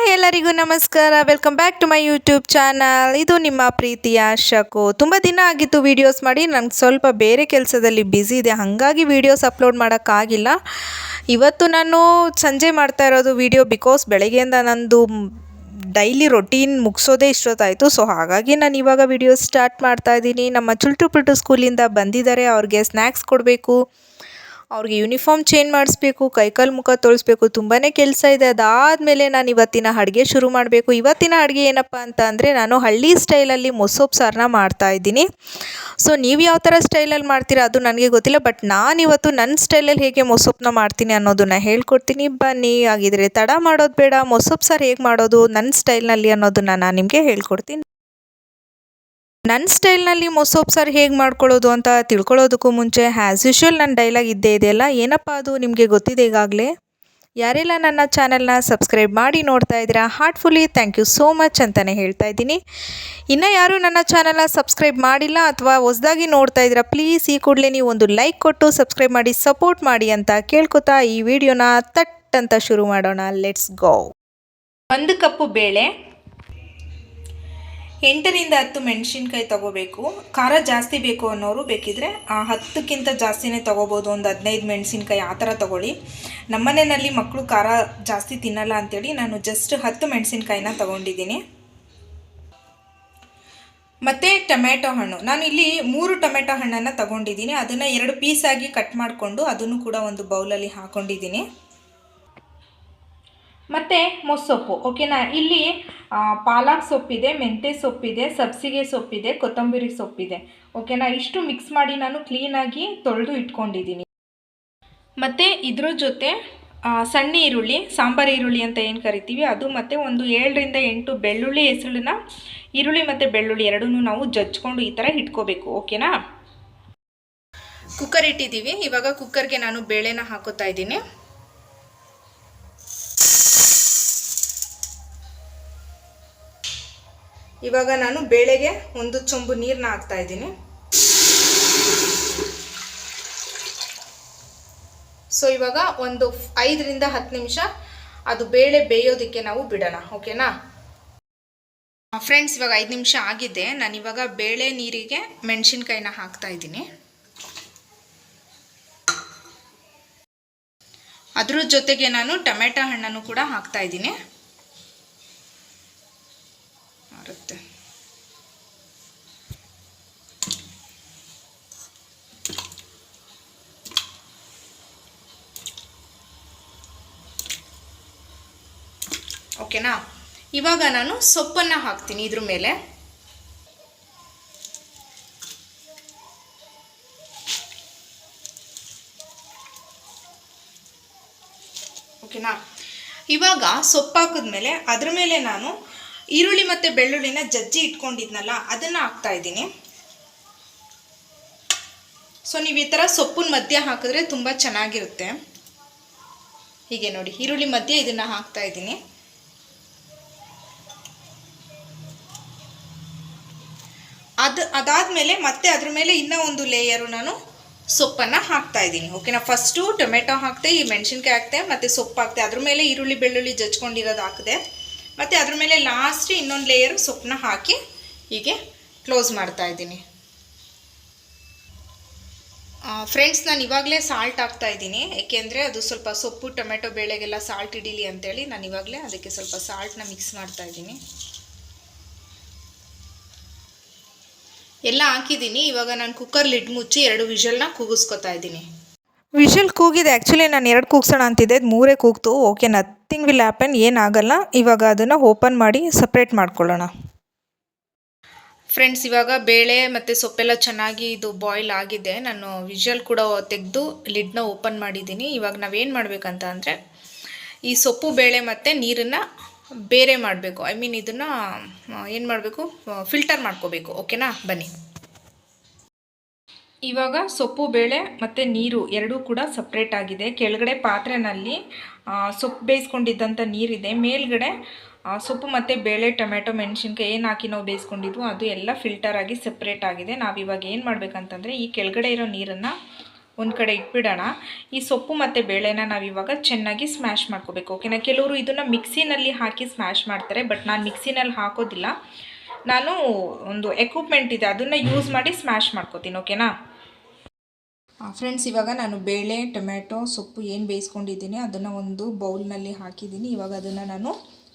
Hi ಎಲ್ಲರಿಗೂ ನಮಸ್ಕಾರ. Welcome back to my YouTube channel ಇದು ನಿಮ್ಮ ಪ್ರೀತಿಯ ಶಕು. ತುಂಬ ದಿನ ಆಗಿತ್ತು ವೀಡಿಯೋಸ್ ಮಾಡಿ. ನಂಗೆ ಸ್ವಲ್ಪ ಬೇರೆ ಕೆಲಸದಲ್ಲಿ ಬ್ಯುಸಿ ಇದೆ. ಹಾಗಾಗಿ ವೀಡಿಯೋಸ್ ಅಪ್ಲೋಡ್ ಮಾಡೋಕ್ಕಾಗಿಲ್ಲ. ಇವತ್ತು ನಾನು ಸಂಜೆ ಮಾಡ್ತಾ ಇರೋದು ವೀಡಿಯೋ ಬಿಕಾಸ್ ಬೆಳಗ್ಗೆಯಿಂದ ನಂದು ಡೈಲಿ ರೊಟೀನ್ ಮುಗಿಸೋದೇ ಇಷ್ಟೊತ್ತಾಯಿತು. ಸೊ ಹಾಗಾಗಿ ನಾನು ಇವಾಗ ವೀಡಿಯೋಸ್ ಸ್ಟಾರ್ಟ್ ಮಾಡ್ತಾ ಇದ್ದೀನಿ. ನಮ್ಮ ಚುಲ್ಟು ಪುಲ್ಟು ಸ್ಕೂಲಿಂದ ಬಂದಿದ್ದಾರೆ. ಅವ್ರಿಗೆ ಸ್ನ್ಯಾಕ್ಸ್ ಕೊಡಬೇಕು. ಅವ್ರಿಗೆ ಯೂನಿಫಾರ್ಮ್ ಚೇಂಜ್ ಮಾಡಿಸ್ಬೇಕು, ಕೈಕಾಲು ಮುಖ ತೊಳಿಸ್ಬೇಕು ತುಂಬಾ ಕೆಲಸ ಇದೆ. ಅದಾದಮೇಲೆ ನಾನು ಇವತ್ತಿನ ಅಡುಗೆ ಶುರು ಮಾಡಬೇಕು. ಇವತ್ತಿನ ಅಡುಗೆ ಏನಪ್ಪ ಅಂತ ಅಂದರೆ ನಾನು ಹಳ್ಳಿ ಸ್ಟೈಲಲ್ಲಿ ಮೊಸೊಪ್ಪು ಸಾರನ್ನ ಮಾಡ್ತಾ ಇದ್ದೀನಿ. ಸೊ ನೀವು ಯಾವ ಥರ ಸ್ಟೈಲಲ್ಲಿ ಮಾಡ್ತೀರಾ ಅದು ನನಗೆ ಗೊತ್ತಿಲ್ಲ ಬಟ್ ನಾನು ಇವತ್ತು ನನ್ನ ಸ್ಟೈಲಲ್ಲಿ ಹೇಗೆ ಮೊಸೊಪ್ಪನ್ನ ಮಾಡ್ತೀನಿ ಅನ್ನೋದನ್ನ ಹೇಳ್ಕೊಡ್ತೀನಿ. ಬನ್ನಿ, ಹಾಗಿದ್ರೆ ತಡ ಮಾಡೋದು ಬೇಡ ಮೊಸೊಪ್ಪು ಸಾರು ಹೇಗೆ ಮಾಡೋದು ನನ್ನ ಸ್ಟೈಲ್ನಲ್ಲಿ ಅನ್ನೋದನ್ನ ನಾನು ನಿಮಗೆ ಹೇಳ್ಕೊಡ್ತೀನಿ. ನನ್ನ ಸ್ಟೈಲ್ನಲ್ಲಿ ಮೊಸೊಪ್ಪು ಸಾರು ಹೇಗೆ ಮಾಡ್ಕೊಳ್ಳೋದು ಅಂತ ತಿಳ್ಕೊಳ್ಳೋದಕ್ಕೂ ಮುಂಚೆ ಆ್ಯಸ್ ಯೂಶ್ವಲ್ ನನ್ನ ಡೈಲಾಗ್ ಇದ್ದೇ ಇದೆಯಲ್ಲ ಏನಪ್ಪ ಅದು? ನಿಮಗೆ ಗೊತ್ತಿದೆ ಈಗಾಗಲೇ? ಯಾರೆಲ್ಲ ನನ್ನ ಚಾನೆಲ್ನ ಸಬ್ಸ್ಕ್ರೈಬ್ ಮಾಡಿ ನೋಡ್ತಾ ಇದ್ದೀರಾ heartfully thank you so much ಅಂತಲೇ ಹೇಳ್ತಾ ಇದ್ದೀನಿ. ಇನ್ನು ಯಾರು ನನ್ನ ಚಾನಲ್ನ ಸಬ್ಸ್ಕ್ರೈಬ್ ಮಾಡಿಲ್ಲ ಅಥವಾ ಹೊಸ್ದಾಗಿ ನೋಡ್ತಾ ಇದ್ದೀರಾ ಪ್ಲೀಸ್ ಈ ಕೂಡಲೇ ನೀವು ಒಂದು ಲೈಕ್ ಕೊಟ್ಟು ಸಬ್ಸ್ಕ್ರೈಬ್ ಮಾಡಿ ಸಪೋರ್ಟ್ ಮಾಡಿ ಅಂತ ಕೇಳ್ಕೊತಾ ಈ ವಿಡಿಯೋನ ತಟ್ ಅಂತ ಶುರು ಮಾಡೋಣ. ಲೆಟ್ಸ್ ಗೋ ಒಂದು ಕಪ್ಪು ಬೇಳೆ ಎಂಟರಿಂದ ಹತ್ತು ಮೆಣಸಿನ್ಕಾಯಿ ತೊಗೋಬೇಕು. ಖಾರ ಜಾಸ್ತಿ ಬೇಕು ಅನ್ನೋರು ಬೇಕಿದ್ರೆ ಆ ಹತ್ತಕ್ಕಿಂತ ಜಾಸ್ತಿನೇ ತೊಗೋಬೋದು. ಒಂದು ಹದಿನೈದು ಮೆಣಸಿನ್ಕಾಯಿ ಆ ಥರ ತಗೊಳ್ಳಿ. ನಮ್ಮನೆಯಲ್ಲಿ ಮಕ್ಕಳು ಖಾರ ಜಾಸ್ತಿ ತಿನ್ನಲ್ಲ ಅಂತೇಳಿ ನಾನು ಜಸ್ಟ್ ಹತ್ತು ಮೆಣಸಿನ್ಕಾಯಿನ ತಗೊಂಡಿದ್ದೀನಿ. ಮತ್ತು ಟೊಮೆಟೊ ಹಣ್ಣು. ನಾನು ಇಲ್ಲಿ ಮೂರು ಟೊಮೆಟೊ ಹಣ್ಣನ್ನು ತಗೊಂಡಿದ್ದೀನಿ. ಅದನ್ನು ಎರಡು ಪೀಸಾಗಿ ಕಟ್ ಮಾಡಿಕೊಂಡು ಅದನ್ನು ಕೂಡ ಒಂದು ಬೌಲಲ್ಲಿ ಹಾಕ್ಕೊಂಡಿದ್ದೀನಿ ಮತ್ತು ಮೊಸೊಪ್ಪು ಓಕೆನಾ ಇಲ್ಲಿ ಪಾಲಕ್ ಸೊಪ್ಪಿದೆ ಮೆಂತ್ಯ ಸೊಪ್ಪಿದೆ, ಸಬ್ಸಿಗೆ ಸೊಪ್ಪಿದೆ, ಕೊತ್ತಂಬರಿ ಸೊಪ್ಪಿದೆ ಓಕೆನಾ ಇಷ್ಟು ಮಿಕ್ಸ್ ಮಾಡಿ ನಾನು ಕ್ಲೀನಾಗಿ ತೊಳೆದು ಇಟ್ಕೊಂಡಿದ್ದೀನಿ. ಮತ್ತು ಇದ್ರ ಜೊತೆ ಸಣ್ಣ ಈರುಳ್ಳಿ, ಸಾಂಬಾರು ಈರುಳ್ಳಿ ಅಂತ ಏನು ಕರಿತೀವಿ? ಅದು ಮತ್ತು ಒಂದು ಏಳರಿಂದ ಎಂಟು ಬೆಳ್ಳುಳ್ಳಿ ಹೆಸಳನ್ನ, ಈರುಳ್ಳಿ ಮತ್ತು ಬೆಳ್ಳುಳ್ಳಿ ಎರಡೂ ನಾವು ಜಜ್ಕೊಂಡು ಈ ಥರ ಇಟ್ಕೋಬೇಕು ಓಕೆನಾ ಕುಕ್ಕರ್ ಇಟ್ಟಿದ್ದೀವಿ. ಇವಾಗ ಕುಕ್ಕರ್ಗೆ ನಾನು ಬೇಳೆನ ಹಾಕೋತಾ ಇದ್ದೀನಿ. ಇವಾಗ ನಾನು ಬೇಳೆಗೆ ಒಂದು ಚೊಂಬು ನೀರನ್ನ ಹಾಕ್ತಾ ಇದ್ದೀನಿ. ಸೊ ಇವಾಗ ಒಂದು ಐದರಿಂದ ಹತ್ತು ನಿಮಿಷ ಅದು ಬೇಳೆ ಬೇಯೋದಕ್ಕೆ ನಾವು ಬಿಡೋಣ, ಓಕೆನಾ? ಫ್ರೆಂಡ್ಸ್ ಇವಾಗ ಐದು ನಿಮಿಷ ಆಗಿದೆ. ನಾನು ಇವಾಗ ಬೇಳೆ ನೀರಿಗೆ ಮೆಣಸಿನ್ಕಾಯಿನ ಹಾಕ್ತಾ ಇದ್ದೀನಿ. ಅದ್ರ ಜೊತೆಗೆ ನಾನು ಟೊಮೆಟೊ ಹಣ್ಣನ್ನು ಕೂಡ ಹಾಕ್ತಾ ಇದ್ದೀನಿ ಬರುತ್ತೆ ಓಕೆನಾ? ಇವಾಗ ನಾನು ಸೊಪ್ಪನ್ನು ಹಾಕ್ತೀನಿ ಇದ್ರ ಮೇಲೆ. ಓಕೆನಾ? ಇವಾಗ ಸೊಪ್ಪು ಹಾಕಿದ್ಮೇಲೆ ಅದ್ರ ಮೇಲೆ ನಾನು ಈರುಳ್ಳಿ ಮತ್ತು ಬೆಳ್ಳುಳ್ಳಿನ ಜಜ್ಜಿ ಇಟ್ಕೊಂಡಿದ್ನಲ್ಲ, ಅದನ್ನು ಹಾಕ್ತಾ ಇದ್ದೀನಿ. ಸೊ ನೀವು ಈ ಥರ ಸೊಪ್ಪಿನ ಮಧ್ಯೆ ಹಾಕಿದ್ರೆ ತುಂಬ ಚೆನ್ನಾಗಿರುತ್ತೆ. ಹೀಗೆ ನೋಡಿ, ಈರುಳ್ಳಿ ಮಧ್ಯೆ ಇದನ್ನು ಹಾಕ್ತಾ ಇದ್ದೀನಿ. ಅದು ಅದಾದಮೇಲೆ ಮತ್ತೆ ಅದ್ರ ಮೇಲೆ ಇನ್ನೂ ಒಂದು ಲೇಯರು ನಾನು ಸೊಪ್ಪನ್ನು ಹಾಕ್ತಾ ಇದ್ದೀನಿ. ಓಕೆನಾ ಫಸ್ಟು ಟೊಮೆಟೊ ಹಾಕ್ತೆ, ಈ ಮೆಣಸಿನ್ಕಾಯಿ ಹಾಕ್ತೆ, ಮತ್ತು ಸೊಪ್ಪು ಹಾಕ್ತೆ. ಅದ್ರ ಮೇಲೆ ಈರುಳ್ಳಿ, ಬೆಳ್ಳುಳ್ಳಿ ಜಜ್ಕೊಂಡಿರೋದು ಹಾಕಿದೆ. ಮತ್ತು ಅದ್ರ ಮೇಲೆ ಲಾಸ್ಟ್ ಇನ್ನೊಂದು ಲೇಯರ್ ಸೊಪ್ಪನ್ನ ಹಾಕಿ ಹೀಗೆ ಕ್ಲೋಸ್ ಮಾಡ್ತಾ ಇದ್ದೀನಿ. ಫ್ರೆಂಡ್ಸ್ ನಾನು ಇವಾಗಲೇ ಸಾಲ್ಟ್ ಹಾಕ್ತಾ ಇದ್ದೀನಿ. ಏಕೆಂದರೆ ಅದು ಸ್ವಲ್ಪ ಸೊಪ್ಪು, ಟೊಮೆಟೊ, ಬೇಳೆಗೆಲ್ಲ ಸಾಲ್ಟ್ ಹಿಡೀಲಿ ಅಂತೇಳಿ ನಾನು ಇವಾಗಲೇ ಅದಕ್ಕೆ ಸ್ವಲ್ಪ ಸಾಲ್ಟ್ನ ಮಿಕ್ಸ್ ಮಾಡ್ತಾ ಇದ್ದೀನಿ. ಎಲ್ಲ ಹಾಕಿದ್ದೀನಿ. ಇವಾಗ ನಾನು ಕುಕ್ಕರ್ ಲಿಡ್ ಮುಚ್ಚಿ ಎರಡು ವಿಷಲ್ನ ಕೂಗಿಸ್ಕೊತಾ ಇದ್ದೀನಿ. ವಿಷಲ್ ಕೂಗಿದೆ. ಆ್ಯಕ್ಚುಲಿ ನಾನು ಎರಡು ಕೂಗ್ಸೋಣ ಅಂತಿದ್ದೆ. ಅದು ಮೂರೇ ಕೂಗ್ತು. ಓಕೆ ನಥಿಂಗ್ ವಿಲ್ ಹ್ಯಾಪನ್ ಏನಾಗಲ್ಲ ಇವಾಗ ಅದನ್ನು ಓಪನ್ ಮಾಡಿ ಸಪ್ರೇಟ್ ಮಾಡ್ಕೊಳ್ಳೋಣ. ಫ್ರೆಂಡ್ಸ್ ಇವಾಗ ಬೇಳೆ ಮತ್ತು ಸೊಪ್ಪೆಲ್ಲ ಚೆನ್ನಾಗಿ ಇದು ಬಾಯ್ಲ್ ಆಗಿದೆ. ನಾನು ವಿಷಲ್ ಕೂಡ ತೆಗೆದು ಲಿಡ್ನ ಓಪನ್ ಮಾಡಿದ್ದೀನಿ. ಇವಾಗ ನಾವೇನು ಮಾಡಬೇಕಂತ ಅಂದರೆ ಈ ಸೊಪ್ಪು ಬೇಳೆ ಮತ್ತು ನೀರನ್ನು ಬೇರೆ ಮಾಡಬೇಕು. ಐ ಮೀನ್ ಇದನ್ನು ಏನು ಮಾಡಬೇಕು? ಫಿಲ್ಟರ್ ಮಾಡ್ಕೋಬೇಕು. ಓಕೆನಾ ಬನ್ನಿ. ಇವಾಗ ಸೊಪ್ಪು, ಬೇಳೆ ಮತ್ತು ನೀರು ಎರಡೂ ಕೂಡ ಸಪ್ರೇಟ್ ಆಗಿದೆ. ಕೆಳಗಡೆ ಪಾತ್ರೆನಲ್ಲಿ ಸೊಪ್ಪು ಬೇಯಿಸ್ಕೊಂಡಿದ್ದಂಥ ನೀರಿದೆ. ಮೇಲ್ಗಡೆ ಸೊಪ್ಪು ಮತ್ತು ಬೇಳೆ, ಟೊಮೆಟೊ, ಮೆಣಸಿನ್ಕಾಯಿ ಏನು ಹಾಕಿ ನಾವು ಬೇಯಿಸ್ಕೊಂಡಿದ್ವು ಅದು ಎಲ್ಲ ಫಿಲ್ಟರ್ ಆಗಿ ಸಪ್ರೇಟ್ ಆಗಿದೆ. ನಾವು ಇವಾಗ ಏನು ಮಾಡಬೇಕಂತಂದರೆ ಈ ಕೆಳಗಡೆ ಇರೋ ನೀರನ್ನು ಒಂದು ಕಡೆ ಇಟ್ಬಿಡೋಣ. ಈ ಸೊಪ್ಪು ಮತ್ತು ಬೇಳೆನ ನಾವು ಇವಾಗ ಚೆನ್ನಾಗಿ ಸ್ಮ್ಯಾಶ್ ಮಾಡ್ಕೋಬೇಕು ಓಕೆನಾ ಕೆಲವರು ಇದನ್ನು ಮಿಕ್ಸಿನಲ್ಲಿ ಹಾಕಿ ಸ್ಮ್ಯಾಶ್ ಮಾಡ್ತಾರೆ ಬಟ್ ನಾನು ಮಿಕ್ಸಿನಲ್ಲಿ ಹಾಕೋದಿಲ್ಲ. ನಾನು ಒಂದು ಎಕ್ವಿಪ್ಮೆಂಟ್ ಇದೆ, ಅದನ್ನು ಯೂಸ್ ಮಾಡಿ ಸ್ಮ್ಯಾಶ್ ಮಾಡ್ಕೋತೀನಿ ಓಕೆನಾ ಫ್ರೆಂಡ್ಸ್ ಇವಾಗ ನಾನು ಬೇಳೆ ಟೊಮೆಟೊ ಸೊಪ್ಪು ಏನು ಬೇಯಿಸ್ಕೊಂಡಿದ್ದೀನಿ ಅದನ್ನು ಒಂದು ಬೌಲ್ನಲ್ಲಿ ಹಾಕಿದ್ದೀನಿ. ಇವಾಗ ಅದನ್ನು ನಾನು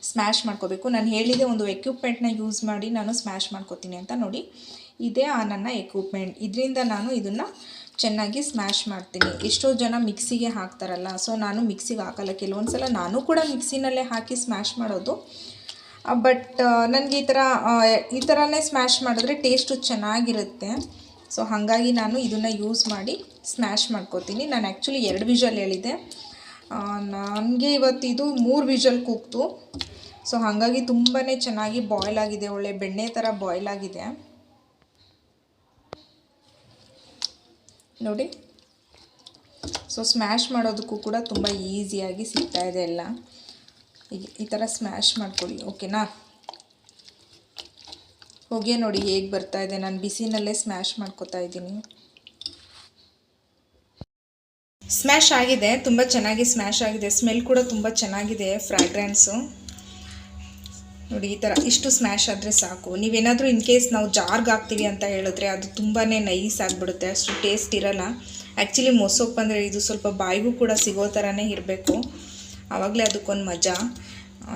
ಸ್ಮ್ಯಾಶ್ ಮಾಡ್ಕೋಬೇಕು. ನಾನು ಹೇಳಿದೆ ಒಂದು ಎಕ್ವಿಪ್ಮೆಂಟ್ನ ಯೂಸ್ ಮಾಡಿ ನಾನು ಸ್ಮ್ಯಾಶ್ ಮಾಡ್ಕೋತೀನಿ ಅಂತ ನೋಡಿ. ಇದೇ ಆ ನನ್ನ ಎಕ್ವಿಪ್ಮೆಂಟ್ ಇದರಿಂದ ನಾನು ಇದನ್ನು ಚೆನ್ನಾಗಿ ಸ್ಮ್ಯಾಶ್ ಮಾಡ್ತೀನಿ. ಎಷ್ಟೋ ಜನ ಮಿಕ್ಸಿಗೆ ಹಾಕ್ತಾರಲ್ಲ ಸೊ ನಾನು ಮಿಕ್ಸಿಗೆ ಹಾಕಲ್ಲ. ಕೆಲವೊಂದು ಸಲ ನಾನು ಕೂಡ ಮಿಕ್ಸಿನಲ್ಲೇ ಹಾಕಿ ಸ್ಮ್ಯಾಶ್ ಮಾಡೋದು. ಬಟ್ ನನಗೆ ಈ ಥರ ಈ ಥರನೇ ಸ್ಮ್ಯಾಶ್ ಮಾಡಿದ್ರೆ ಟೇಸ್ಟು ಚೆನ್ನಾಗಿರುತ್ತೆ. ಸೊ ಹಾಗಾಗಿ ನಾನು ಇದನ್ನು ಯೂಸ್ ಮಾಡಿ ಸ್ಮ್ಯಾಶ್ ಮಾಡ್ಕೋತೀನಿ. ನಾನು ಆ್ಯಕ್ಚುಲಿ ಎರಡು ವಿಷಲ್ ಹೇಳಿದೆ ನನಗೆ ಇವತ್ತು ಇದು ಮೂರು ವಿಷಲ್ ಕೂಗ್ತು. ಸೊ ಹಾಗಾಗಿ ತುಂಬಾ ಚೆನ್ನಾಗಿ ಬಾಯ್ಲ್ ಆಗಿದೆ. ಒಳ್ಳೆ ಬೆಣ್ಣೆ ಥರ ಬಾಯ್ಲ್ ಆಗಿದೆ. ನೋಡಿ. ಸೊ ಸ್ಮ್ಯಾಶ್ ಮಾಡೋದಕ್ಕೂ ಕೂಡ ತುಂಬ ಈಸಿಯಾಗಿ ಸಿಗ್ತಾ ಇದೆ ಎಲ್ಲ. ಹೀಗೆ ಈ ಥರ ಸ್ಮ್ಯಾಶ್ ಮಾಡ್ಕೊಳ್ಳಿ ಓಕೆನಾ ಹೋಗಿ ನೋಡಿ ಹೇಗೆ ಬರ್ತಾ ಇದೆ. ನಾನು ಬಿಸಿನಲ್ಲೇ ಸ್ಮ್ಯಾಶ್ ಮಾಡ್ಕೋತಾ ಇದ್ದೀನಿ. ಸ್ಮ್ಯಾಶ್ ಆಗಿದೆ, ತುಂಬ ಚೆನ್ನಾಗಿ ಸ್ಮ್ಯಾಶ್ ಆಗಿದೆ. ಸ್ಮೆಲ್ ಕೂಡ ತುಂಬ ಚೆನ್ನಾಗಿದೆ ಫ್ರಾಗ್ರೆನ್ಸು ನೋಡಿ, ಈ ಥರ ಇಷ್ಟು ಸ್ಮ್ಯಾಶ್ ಆದರೆ ಸಾಕು. ನೀವೇನಾದರೂ ಇನ್ ಕೇಸ್ ನಾವು ಜಾರ್ಗೆ ಹಾಕ್ತೀವಿ ಅಂತ ಹೇಳಿದ್ರೆ ಅದು ತುಂಬಾ ನೈಸ್ ಆಗಿಬಿಡುತ್ತೆ. ಅಷ್ಟು ಟೇಸ್ಟ್ ಇರಲ್ಲ. ಆ್ಯಕ್ಚುಲಿ ಮೊಸೊಪ್ಪು ಅಂದರೆ ಇದು ಸ್ವಲ್ಪ ಬಾಯಿಗೂ ಕೂಡ ಸಿಗೋ ಥರನೇ ಇರಬೇಕು. ಆವಾಗಲೇ ಅದಕ್ಕೊಂದು ಮಜಾ.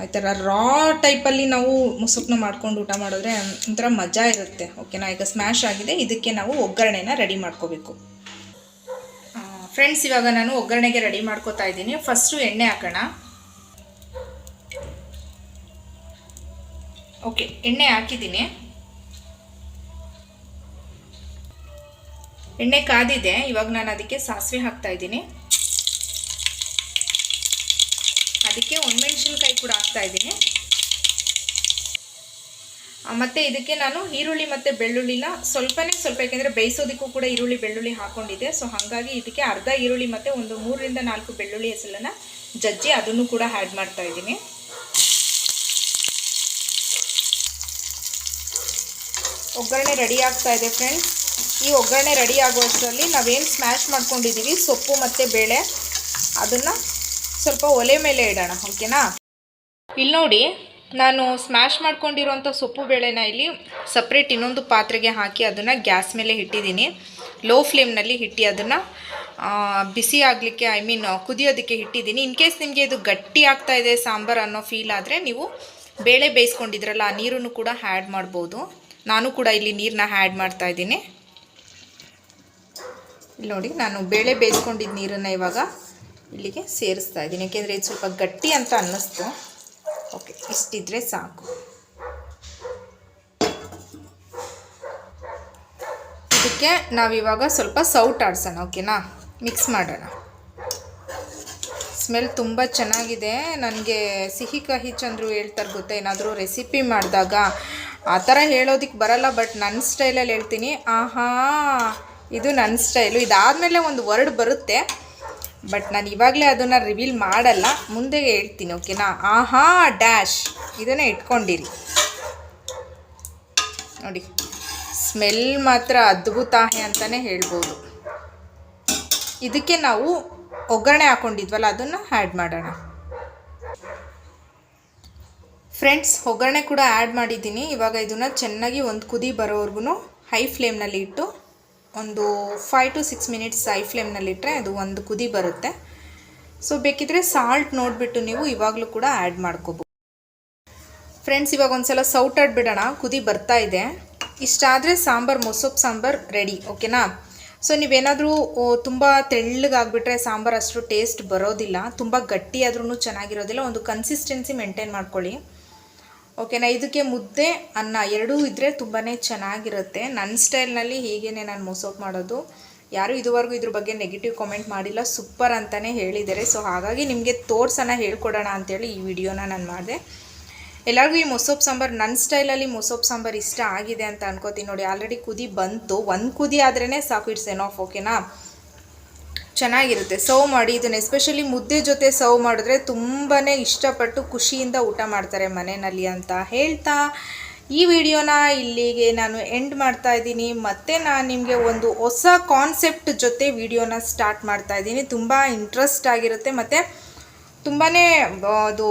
ಈ ಥರ ರಾ ಟೈಪಲ್ಲಿ ನಾವು ಮೊಸಪ್ಪನ್ನ ಮಾಡ್ಕೊಂಡು ಊಟ ಮಾಡಿದ್ರೆ ಒಂಥರ ಮಜಾ ಇರುತ್ತೆ. ಓಕೆನಾ ಈಗ ಸ್ಮ್ಯಾಶ್ ಆಗಿದೆ. ಇದಕ್ಕೆ ನಾವು ಒಗ್ಗರಣೆನ ರೆಡಿ ಮಾಡ್ಕೋಬೇಕು. ಫ್ರೆಂಡ್ಸ್ ಇವಾಗ ನಾನು ಒಗ್ಗರಣೆಗೆ ರೆಡಿ ಮಾಡ್ಕೋತಾ ಇದ್ದೀನಿ. ಫಸ್ಟು ಎಣ್ಣೆ ಹಾಕೋಣ. ಓಕೆ, ಎಣ್ಣೆ ಹಾಕಿದ್ದೀನಿ. ಎಣ್ಣೆ ಕಾದಿದೆ, ಇವಾಗ ನಾನು ಅದಕ್ಕೆ ಸಾಸಿವೆ ಹಾಕ್ತಾ ಇದ್ದೀನಿ. ಅದಕ್ಕೆ ಒಣಮೆಣಸಿನ್ಕಾಯಿ ಕೂಡ ಹಾಕ್ತಾ ಇದ್ದೀನಿ. ಮತ್ತು ಇದಕ್ಕೆ ನಾನು ಈರುಳ್ಳಿ ಮತ್ತು ಬೆಳ್ಳುಳ್ಳಿನ ಸ್ವಲ್ಪನೇ ಸ್ವಲ್ಪ, ಯಾಕೆಂದರೆ ಬೇಯಿಸೋದಕ್ಕೂ ಕೂಡ ಈರುಳ್ಳಿ, ಬೆಳ್ಳುಳ್ಳಿ ಹಾಕೊಂಡಿದ್ದೆ. ಸೊ ಹಾಗಾಗಿ ಇದಕ್ಕೆ ಅರ್ಧ ಈರುಳ್ಳಿ ಮತ್ತು ಒಂದು ಮೂರರಿಂದ ನಾಲ್ಕು ಬೆಳ್ಳುಳ್ಳಿ ಹೆಸಲನ್ನು ಜಜ್ಜಿ ಅದನ್ನು ಕೂಡ ಆ್ಯಡ್ ಮಾಡ್ತಾ ಇದ್ದೀನಿ. ಒಗ್ಗರಣೆ ರೆಡಿ ಆಗ್ತಾ ಇದೆ ಫ್ರೆಂಡ್ಸ್ ಈ ಒಗ್ಗರಣೆ ರೆಡಿ ಆಗುವಷ್ಟರಲ್ಲಿ ನಾವೇನು ಸ್ಮ್ಯಾಶ್ ಮಾಡ್ಕೊಂಡಿದ್ದೀವಿ ಸೊಪ್ಪು ಮತ್ತು ಬೇಳೆ. ಅದನ್ನು ಸ್ವಲ್ಪ ಒಲೆ ಮೇಲೆ ಇಡೋಣ ಓಕೆನಾ ಇಲ್ಲಿ ನೋಡಿ, ನಾನು ಸ್ಮ್ಯಾಶ್ ಮಾಡ್ಕೊಂಡಿರೋಂಥ ಸೊಪ್ಪು ಬೇಳೆನ ಇಲ್ಲಿ ಸಪ್ರೇಟ್ ಇನ್ನೊಂದು ಪಾತ್ರೆಗೆ ಹಾಕಿ ಅದನ್ನು ಗ್ಯಾಸ್ ಮೇಲೆ ಇಟ್ಟಿದ್ದೀನಿ. ಲೋ ಫ್ಲೇಮ್ನಲ್ಲಿ ಇಟ್ಟು ಅದನ್ನು ಬಿಸಿ ಆಗಲಿಕ್ಕೆ ಐ ಮೀನ್ ಕುದಿಯೋದಕ್ಕೆ ಇಟ್ಟಿದ್ದೀನಿ. ಇನ್ ಕೇಸ್ ನಿಮಗೆ ಇದು ಗಟ್ಟಿ ಆಗ್ತಾ ಇದೆ, ಸಾಂಬಾರು ಅನ್ನೋ ಫೀಲ್ ಆದರೆ ನೀವು ಬೇಳೆ ಬೇಯಿಸ್ಕೊಂಡಿದ್ರಲ್ಲ, ಆ ನೀರನ್ನು ಕೂಡ ಆ್ಯಡ್ ಮಾಡ್ಬೋದು. ನಾನು ಕೂಡ ಇಲ್ಲಿ ನೀರನ್ನ ಆ್ಯಡ್ ಮಾಡ್ತಾ ಇದ್ದೀನಿ. ಇಲ್ಲಿ ನೋಡಿ, ನಾನು ಬೇಳೆ ಬೇಯಿಸ್ಕೊಂಡಿದ್ದ ನೀರನ್ನು ಇವಾಗ ಇಲ್ಲಿಗೆ ಸೇರಿಸ್ತಾ ಇದ್ದೀನಿ. ಯಾಕೆಂದರೆ ಇದು ಸ್ವಲ್ಪ ಗಟ್ಟಿ ಅಂತ ಅನ್ನಿಸ್ತು. ಓಕೆ ಇಷ್ಟಿದ್ರೆ ಸಾಕು. ಇದಕ್ಕೆ ನಾವಿವಾಗ ಸ್ವಲ್ಪ ಸೌಟ್ ಆಡ್ಸೋಣ ಓಕೆನಾ ಮಿಕ್ಸ್ ಮಾಡೋಣ. ಸ್ಮೆಲ್ ತುಂಬ ಚೆನ್ನಾಗಿದೆ. ನನಗೆ ಸಿಹಿ ಕಹಿ ಚಂದ್ರು ಹೇಳ್ತಾರೆ, ಗೊತ್ತಾ? ಏನಾದರೂ ರೆಸಿಪಿ ಮಾಡಿದಾಗ ಆ ಥರ ಹೇಳೋದಕ್ಕೆ ಬರಲ್ಲ ಬಟ್ ನನ್ನ ಸ್ಟೈಲಲ್ಲಿ ಹೇಳ್ತೀನಿ. ಆಹಾ, ಇದು ನನ್ನ ಸ್ಟೈಲು. ಇದಾದಮೇಲೆ ಒಂದು ವರ್ಡ್ ಬರುತ್ತೆ ಬಟ್ ನಾನು ಇವಾಗಲೇ ಅದನ್ನು ರಿವೀಲ್ ಮಾಡಲ್ಲ. ಮುಂದೆ ಹೇಳ್ತೀನಿ ಓಕೆನಾ ಆಹಾ ಡ್ಯಾಶ್ ಇದನ್ನೇ ಇಟ್ಕೊಂಡಿರಿ. ನೋಡಿ ಸ್ಮೆಲ್ ಮಾತ್ರ ಅದ್ಭುತ ಅಂತಲೇ ಹೇಳ್ಬೋದು. ಇದಕ್ಕೆ ನಾವು ಒಗ್ಗರಣೆ ಹಾಕ್ಕೊಂಡಿದ್ವಲ್ಲ ಅದನ್ನು ಆ್ಯಡ್ ಮಾಡೋಣ. ಫ್ರೆಂಡ್ಸ್ ಒಗ್ಗರಣೆ ಕೂಡ ಆ್ಯಡ್ ಮಾಡಿದ್ದೀನಿ. ಇವಾಗ ಇದನ್ನು ಚೆನ್ನಾಗಿ ಒಂದು ಕುದಿ ಬರೋವರೆಗೂ ಹೈ ಫ್ಲೇಮ್ನಲ್ಲಿ ಇಟ್ಟು ಒಂದು five to six minutes high ಫ್ಲೇಮ್ನಲ್ಲಿಟ್ಟರೆ ಅದು ಒಂದು ಕುದಿ ಬರುತ್ತೆ. ಸೊ ಬೇಕಿದ್ರೆ ಸಾಲ್ಟ್ ನೋಡಿಬಿಟ್ಟು ನೀವು ಇವಾಗಲೂ ಕೂಡ ಆ್ಯಡ್ ಮಾಡ್ಕೋಬೋದು. ಫ್ರೆಂಡ್ಸ್ ಇವಾಗ ಒಂದ್ಸಲ ಸೌಟ್ ಬಿಡೋಣ. ಕುದಿ ಬರ್ತಾ ಇದೆ. ಇಷ್ಟಾದರೆ ಸಾಂಬಾರು ಮೊಸೊಪ್ಪು ಸಾಂಬಾರು ರೆಡಿ ಓಕೆನಾ ಸೊ ನೀವೇನಾದರೂ ತುಂಬ ತೆಳ್ಳಗಾಗ್ಬಿಟ್ರೆ ಸಾಂಬಾರು ಅಷ್ಟು ಟೇಸ್ಟ್ ಬರೋದಿಲ್ಲ. ತುಂಬ ಗಟ್ಟಿ ಆದ್ರೂ ಚೆನ್ನಾಗಿರೋದಿಲ್ಲ. ಒಂದು ಕನ್ಸಿಸ್ಟೆನ್ಸಿ ಮೇಂಟೈನ್ ಮಾಡ್ಕೊಳ್ಳಿ. ಓಕೆನಾ, ಇದಕ್ಕೆ ಮುದ್ದೆ, ಅನ್ನ ಎರಡೂ ಇದ್ದರೆ ತುಂಬಾ ಚೆನ್ನಾಗಿರುತ್ತೆ. ನನ್ನ ಸ್ಟೈಲ್ನಲ್ಲಿ ಹೀಗೇ ನಾನು ಮೊಸೊಪ್ ಮಾಡೋದು. ಯಾರೂ ಇದುವರೆಗೂ ಇದ್ರ ಬಗ್ಗೆ ನೆಗೆಟಿವ್ ಕಾಮೆಂಟ್ ಮಾಡಿಲ್ಲ ಸೂಪರ್ ಅಂತಲೇ ಹೇಳಿದ್ದಾರೆ. ಸೊ ಹಾಗಾಗಿ ನಿಮಗೆ ತೋರ್ಸೋಣ ಹೇಳ್ಕೊಡೋಣ ಅಂತೇಳಿ ಈ ವಿಡಿಯೋನ ನಾನು ಮಾಡಿದೆ. ಎಲ್ಲರಿಗೂ ಈ ಮೊಸೊಪ್ ಸಾಂಬಾರು ನನ್ನ ಸ್ಟೈಲಲ್ಲಿ ಮೊಸೋಪ್ ಸಾಂಬಾರು ಇಷ್ಟ ಆಗಿದೆ ಅಂತ ಅನ್ಕೋತೀನಿ ನೋಡಿ ಆಲ್ರೆಡಿ ಕುದಿ ಬಂತು. ಒಂದು ಕುದಿ ಆದ್ರೇ ಸಾಕು ಇಟ್ಸ್ ಎನ್ ಆಫ್ ಓಕೆನಾ ಚೆನ್ನಾಗಿರುತ್ತೆ, ಸರ್ವ್ ಮಾಡಿ. ಇದನ್ನು ಎಸ್ಪೆಷಲಿ ಮುದ್ದೆ ಜೊತೆ ಸರ್ವ್ ಮಾಡಿದ್ರೆ ತುಂಬಾ ಇಷ್ಟಪಟ್ಟು ಖುಷಿಯಿಂದ ಊಟ ಮಾಡ್ತಾರೆ ಮನೆಯಲ್ಲಿ ಅಂತ ಹೇಳ್ತಾ ಈ ವಿಡಿಯೋನ ಇಲ್ಲಿಗೆ ನಾನು ಎಂಡ್ ಮಾಡ್ತಾ ಇದ್ದೀನಿ. ಮತ್ತು ನಾನು ನಿಮಗೆ ಒಂದು ಹೊಸ ಕಾನ್ಸೆಪ್ಟ್ ಜೊತೆ ವಿಡಿಯೋನ ಸ್ಟಾರ್ಟ್ ಮಾಡ್ತಾ ಇದ್ದೀನಿ. ತುಂಬ ಇಂಟ್ರೆಸ್ಟ್ ಆಗಿರುತ್ತೆ. ಮತ್ತು ತುಂಬಾ ಅದು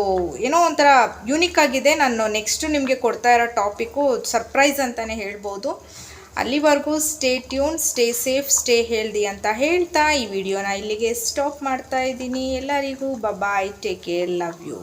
ಏನೋ ಒಂಥರ ಯೂನಿಕ್ ಆಗಿದೆ. ನಾನು ನೆಕ್ಸ್ಟು ನಿಮಗೆ ಕೊಡ್ತಾ ಇರೋ ಟಾಪಿಕ್ಕು ಸರ್ಪ್ರೈಸ್ ಅಂತಲೇ ಹೇಳ್ಬೋದು. ಅಲ್ಲಿವರೆಗೂ stay tune stay safe stay healthy ಅಂತ ಹೇಳ್ತಾ ಈ ವಿಡಿಯೋನ ಇಲ್ಲಿಗೆ ಸ್ಟಾಪ್ ಮಾಡ್ತಾ ಇದ್ದೀನಿ. ಎಲ್ಲರಿಗೂ bye take care love you